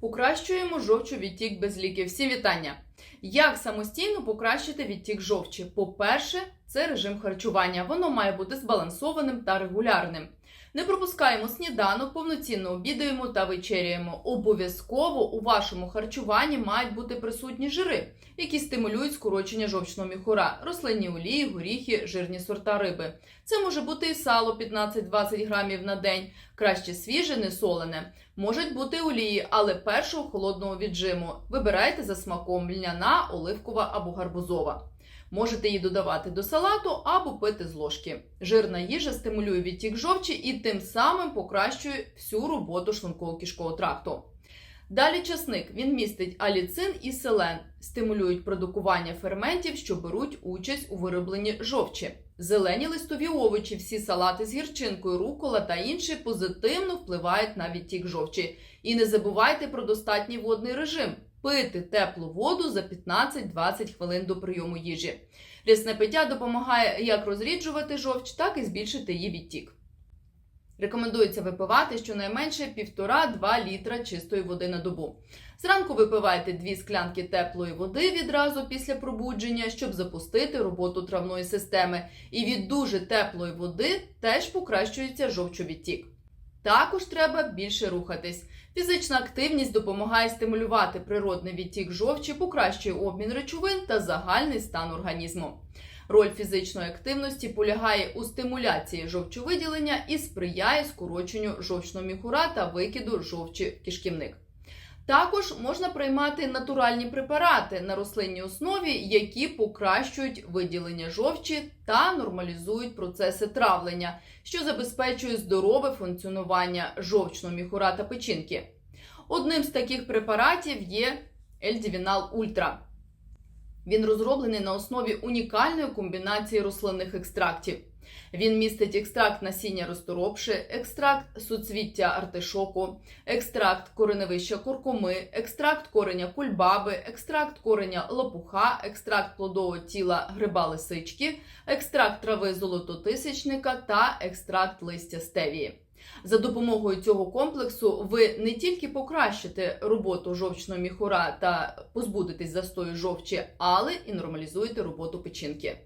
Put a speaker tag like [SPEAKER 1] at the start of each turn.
[SPEAKER 1] Покращуємо жовчу відтік без ліків. Всі вітання! Як самостійно покращити відтік жовчі? По-перше, це режим харчування. Воно має бути збалансованим та регулярним. Не пропускаємо сніданок, повноцінно обідаємо та вечеряємо. Обов'язково у вашому харчуванні мають бути присутні жири, які стимулюють скорочення жовчного міхура, рослинні олії, горіхи, жирні сорта риби. Це може бути і сало 15-20 грамів на день, краще свіже, не солене. Можуть бути олії, але першого холодного віджиму. Вибирайте за смаком льняна, оливкова або гарбузова. Можете її додавати до салату або пити з ложки. Жирна їжа стимулює відтік жовчі і тим самим покращує всю роботу шлунково-кишкового тракту. Далі часник. Він містить аліцин і селен, стимулюють продукування ферментів, що беруть участь у виробленні жовчі. Зелені листові овочі, всі салати з гірчинкою, рукола та інші позитивно впливають на відтік жовчі. І не забувайте про достатній водний режим. Пити теплу воду за 15-20 хвилин до прийому їжі. Рясне пиття допомагає як розріджувати жовч, так і збільшити її відтік. Рекомендується випивати щонайменше 1,5-2 літра чистої води на добу. Зранку випивайте 2 склянки теплої води відразу після пробудження, щоб запустити роботу травної системи. І від дуже теплої води теж покращується жовчовідтік. Також треба більше рухатись. Фізична активність допомагає стимулювати природний відтік жовчі, покращує обмін речовин та загальний стан організму. Роль фізичної активності полягає у стимуляції жовчовиділення і сприяє скороченню жовчного міхура та викиду жовчі в кишківник. Також можна приймати натуральні препарати на рослинній основі, які покращують виділення жовчі та нормалізують процеси травлення, що забезпечує здорове функціонування жовчного міхура та печінки. Одним з таких препаратів є Ельдівінал Ультра. Він розроблений на основі унікальної комбінації рослинних екстрактів. Він містить екстракт насіння розторопши, екстракт суцвіття артишоку, екстракт кореневища куркуми, екстракт кореня кульбаби, екстракт кореня лопуха, екстракт плодового тіла гриба лисички, екстракт трави золототисячника та екстракт листя стевії. За допомогою цього комплексу ви не тільки покращите роботу жовчного міхура та позбудетесь застою жовчі, але і нормалізуєте роботу печінки.